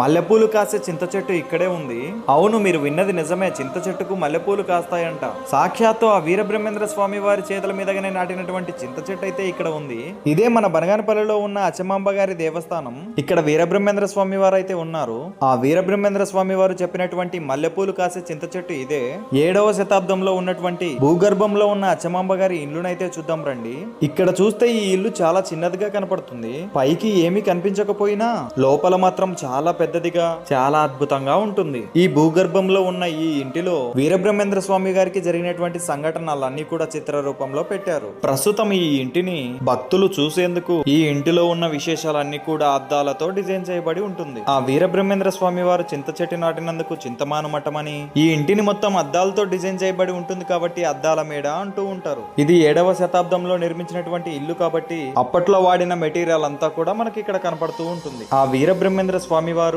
మల్లెపూలు కాసే చింత చెట్టు ఇక్కడే ఉంది. అవును మీరు విన్నది నిజమే. చింత చెట్టుకు మల్లెపూలు కాస్తాయంట. సాక్షాత్తు ఆ వీరబ్రహ్మేంద్ర స్వామి వారి చేతుల మీదగానే నాటినటువంటి చింత చెట్టు అయితే ఇక్కడ ఉంది. ఇదే మన బనగానపల్లిలో ఉన్న అచ్చమాంబ గారి దేవస్థానం. ఇక్కడ వీరబ్రహ్మేంద్ర స్వామి వారు అయితే ఉన్నారు. ఆ వీరబ్రహ్మేంద్ర స్వామి వారు చెప్పినటువంటి మల్లెపూలు కాసే చింత చెట్టు ఇదే. ఏడవ శతాబ్దంలో ఉన్నటువంటి భూగర్భంలో ఉన్న అచ్చమాంబ గారి ఇల్లునైతే చూద్దాం రండి. ఇక్కడ చూస్తే ఈ ఇల్లు చాలా చిన్నదిగా కనపడుతుంది. పైకి ఏమీ కనిపించకపోయినా లోపల మాత్రం చాలా పెద్దదిగా చాలా అద్భుతంగా ఉంటుంది. ఈ భూగర్భంలో ఉన్న ఈ ఇంటిలో వీరబ్రహ్మేంద్ర స్వామి గారికి జరిగినటువంటి సంఘటనలన్నీ కూడా చిత్ర రూపంలో పెట్టారు. ప్రస్తుతం ఈ ఇంటిని భక్తులు చూసేందుకు ఈ ఇంటిలో ఉన్న విశేషాలన్నీ కూడా అద్దాలతో డిజైన్ చేయబడి ఉంటుంది. ఆ వీరబ్రహ్మేంద్ర స్వామి వారు చింత చెట్టు నాటినందుకు చింతమాను మఠమని ఈ ఇంటిని మొత్తం అద్దాలతో డిజైన్ చేయబడి ఉంటుంది కాబట్టి అద్దాల మేడ అంటూ ఉంటారు. ఇది ఏడవ శతాబ్దంలో నిర్మించినటువంటి ఇల్లు కాబట్టి అప్పట్లో వాడిన మెటీరియల్ అంతా కూడా మనకి ఇక్కడ కనపడుతూ ఉంటుంది. ఆ వీరబ్రహ్మేంద్ర స్వామి వారు